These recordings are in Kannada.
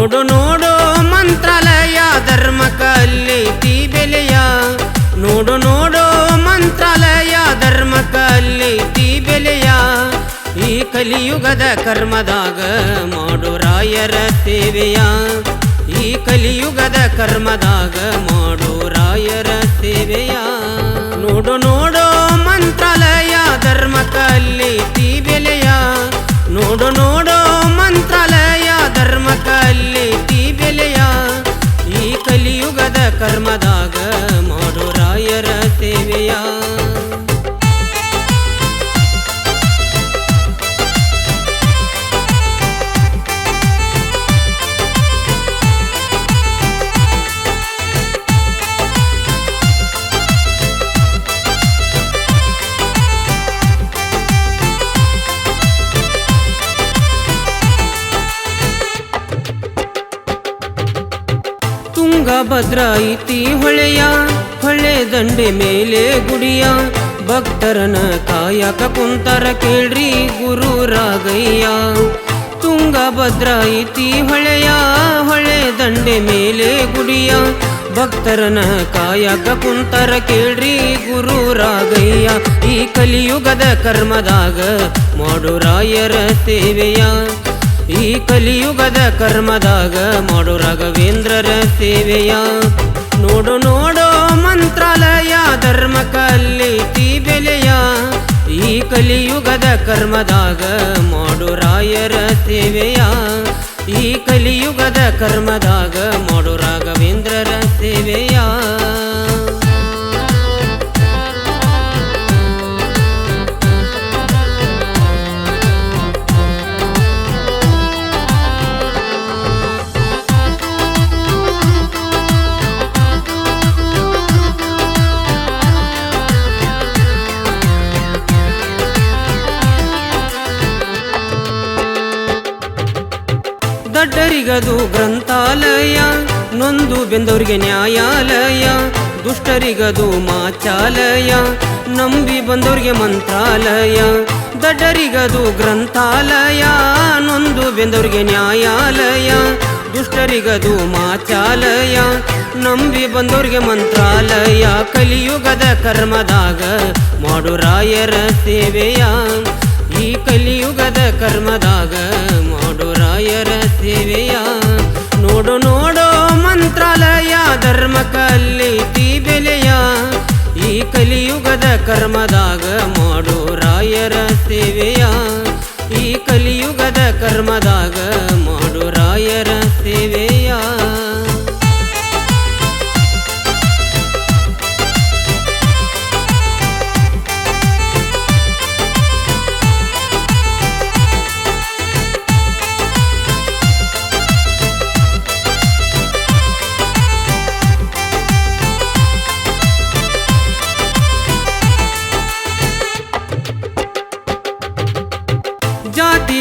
ನೋಡು ನೋಡು ಮಂತ್ರಾಲಯ ಧರ್ಮ ಕಲ್ಲೈತಿ ಬೆಲೆಯ ನೋಡು ನೋಡು ಮಂತ್ರಾಲಯ ಧರ್ಮ ಕಲ್ಲೈತಿ ಬೆಲೆಯ ಈ ಕಲಿಯುಗದ ಕರ್ಮದಾಗ ಮಾಡು ರಾಯರ ಸೇವೆಯ. ಈ ಕಲಿಯುಗದ ಕರ್ಮದಾಗ ಕಲಿಯುಗದ ತುಂಗಭದ್ರ ಐತಿ ಹೊಳೆಯ, ಹೊಳೆ ದಂಡೆ ಮೇಲೆ ಗುಡಿಯ. ಭಕ್ತರನ ಕಾಯಕ ಕುಂತರ ಕೇಳ್ರಿ ಗುರು ರಾಗಯ್ಯ. ತುಂಗಭದ್ರ ಐತಿ ಹೊಳೆಯ, ಹೊಳೆ ದಂಡೆ ಮೇಲೆ ಗುಡಿಯ. ಭಕ್ತರನ ಕಾಯಕ ಕುಂತರ ಕೇಳ್ರಿ ಗುರು ರಾಗಯ್ಯ. ಈ ಕಲಿಯುಗದ ಕರ್ಮದಾಗ ಮಾಡು ರಾಯರ ಸೇವೆಯ. ಈ ಕಲಿಯುಗದ ಕರ್ಮದಾಗ ಮಾಡು ರಾಘವೇಂದ್ರರ ಸೇವೆಯ. ನೋಡು ನೋಡು ಮಂತ್ರಾಲಯ ಧರ್ಮ ಕಲ್ಲೈತಿ ಬೆಲೆಯ. ಈ ಕಲಿಯುಗದ ಕರ್ಮದಾಗ ಮಾಡು ರಾಯರ ಸೇವೆಯ. ಈ ಕಲಿಯುಗದ ಕರ್ಮದಾಗ ಮಾಡು ರಾಘವೇಂದ್ರರ ಸೇವೆಯ. ದಡ್ಡರಿಗದು ಗ್ರಂಥಾಲಯ, ನೊಂದು ಬೆಂದವರಿಗೆ ನ್ಯಾಯಾಲಯ, ದುಷ್ಟರಿಗದು ಮಾಚಾಲಯ, ನಂಬಿ ಬಂದವರಿಗೆ ಮಂತ್ರಾಲಯ, ದಡ್ಡರಿಗದು ಗ್ರಂಥಾಲಯ, ನೊಂದು ಬೆಂದವರಿಗೆ ನ್ಯಾಯಾಲಯ, ದುಷ್ಟರಿಗದು ಮಾಚಾಲಯ, ನಂಬಿ ಬಂದವರಿಗೆ ಮಂತ್ರಾಲಯ, ಕಲಿಯುಗದ ಕರ್ಮದಾಗ ಮಾಡು ರಾಯರ ಸೇವೆಯ ಕಲಿಯುಗದ ಕರ್ಮದಾಗ ಮಾಡೋ ರಾಯರ ಸೇವೆಯ. ನೋಡು, ನೋಡೋ ಮಂತ್ರಾಲಯ ಧರ್ಮ ಕಲ್ಲೈತಿ ಬೆಲೆಯ. ಈ ಕಲಿಯುಗದ ಕರ್ಮದಾಗ ಮಾಡೋ ರಾಯರ ಸೇವೆಯ. ಈ ಕಲಿಯುಗದ ಕರ್ಮದಾಗ ಮಾಡೋ ರಾಯರ ಸೇವೆಯ.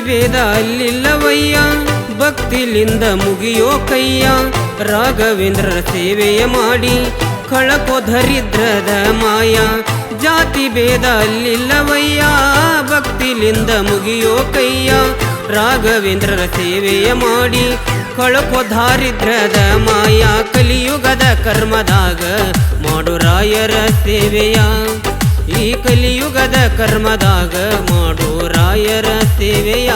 ಭೇದ ಅಲ್ಲಿಲ್ಲವಯ್ಯ. ಭಕ್ತಿಲಿಂದ ಮುಗಿಯೋ ಕಯ್ಯ ರಾಘವೇಂದ್ರರ ಸೇವೆಯ ಮಾಡಿ. ಕಳಕೋ ದರಿದ್ರದ ಮಾಯ. ಜಾತಿ ಭೇದ ಅಲ್ಲಿಲ್ಲವಯ್ಯ. ಭಕ್ತಿಲಿಂದ ಮುಗಿಯೋ ಕಯ್ಯ ರಾಘವೇಂದ್ರರ ಸೇವೆಯ ಮಾಡಿ. ಕಳಕೋ ದಾರಿದ್ರದ ಮಾಯ. ಕಲಿಯುಗದ ಕರ್ಮದಾಗ ಮಾಡು ರಾಯರ ಸೇವೆಯ. ಈ ಕಲಿಯುಗದ ಕರ್ಮದಾಗ ಮಾಡು ರಾಯರ ಸೇವೆಯ.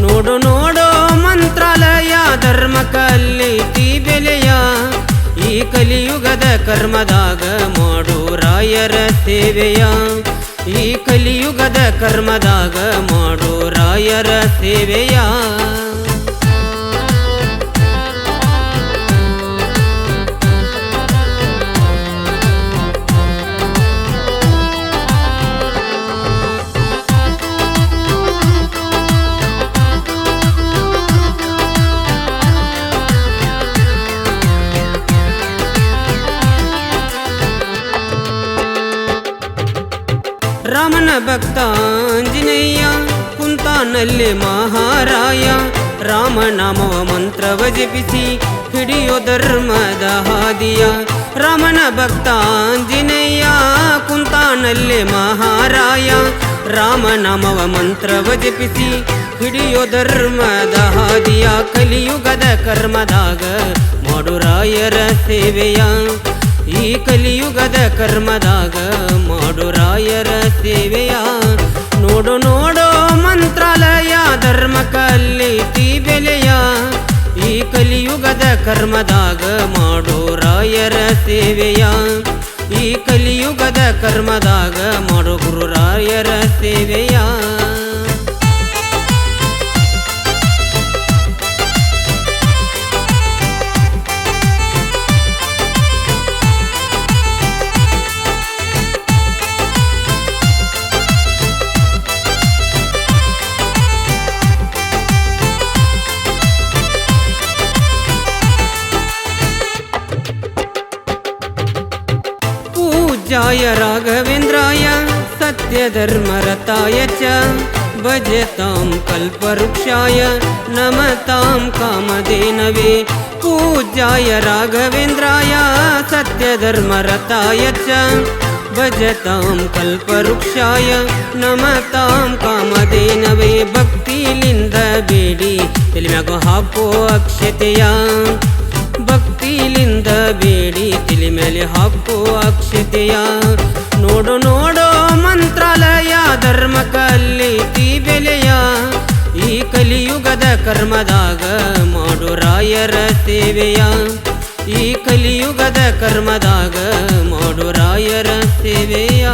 ನೋಡು, ನೋಡೋ ಮಂತ್ರಾಲಯ ಧರ್ಮ ಕಲ್ಲೈತಿ ಬೆಲೆಯ. ಈ ಕಲಿಯುಗದ ಕರ್ಮದಾಗ ಮಾಡು ರಾಯರ ಸೇವೆಯ. ಈ ಕಲಿಯುಗದ ಕರ್ಮದಾಗ ಮಾಡು ರಾಯರ ಸೇವೆಯ. ರಾಮನ ಭಕ್ತ ಆಂಜನೇಯ ಕುಂತಾನಲ್ಲಿ ಮಹಾರಾಯ. ರಾಮನಾಮವ ಮಂತ್ರವ ಜಪಿಸಿ ಹಿಡಿಯೋ ಧರ್ಮದ ಹಾದಿಯ. ರಾಮನ ಭಕ್ತ ಆಂಜನೇಯ ಕುಂತಾನಲ್ಲೇ ಮಹಾರಾಯ. ರಾಮನಾಮವ ಮಂತ್ರವ ಜಪಿಸಿ ಹಿಡಿಯೋ ಧರ್ಮದ ಹಾದಿಯ. ಕಲಿಯುಗದ ಕರ್ಮದಾಗ ಮಾಡು ರಾಯರ ಸೇವೆಯ. ಈ ಕಲಿಯುಗದ ಕರ್ಮದಾಗ ಮಾಡು ರಾಯರ ಸೇವೆಯ. ನೋಡು, ನೋಡೋ ಮಂತ್ರಾಲಯ ಧರ್ಮ ಕಲ್ಲೈತಿ ಬೆಲೆಯ. ಈ ಕಲಿಯುಗದ ಕರ್ಮದಾಗ ಮಾಡೋ ರಾಯರ ಸೇವೆಯ. ಈ ಕಲಿಯುಗದ ಕರ್ಮದಾಗ ಮಾಡೋ ಗುರು ರಾಯರ ಸೇವೆಯ. राघवेन्द्राय सत्यधर्मरताय च भजतां कल्पवृक्षाय नमतां कामधेनवे पूज्याय राघवेन्द्राय सत्यधर्मरताय च भजतां कल्पवृक्षाय नमतां ಕಾಮಧೇನವೇ ಭಕ್ತಿಲಿಂದ ಬೇಡಿ ತಿಳಿಮ್ಯಾಗ ಹಾಕೋ ಅಕ್ಷತೆಯ ಭಕ್ತಿಲಿಂದ ಬೇಡಿ ತಿಳಿ ಮೇಲೆ ಹಾಕೋ ಅಕ್ಷತೆಯ ನೋಡು, ನೋಡೋ, ಮಂತ್ರಾಲಯ ಧರ್ಮ ಕಲ್ಲೈತಿ ಬೆಲೆಯ ಈ ಕಲಿಯುಗದ ಕರ್ಮದಾಗ ಮಾಡು ರಾಯರ ಸೇವೆಯ. ಈ ಕಲಿಯುಗದ ಕರ್ಮದಾಗ ಮಾಡು ರಾಯರ ಸೇವೆಯ.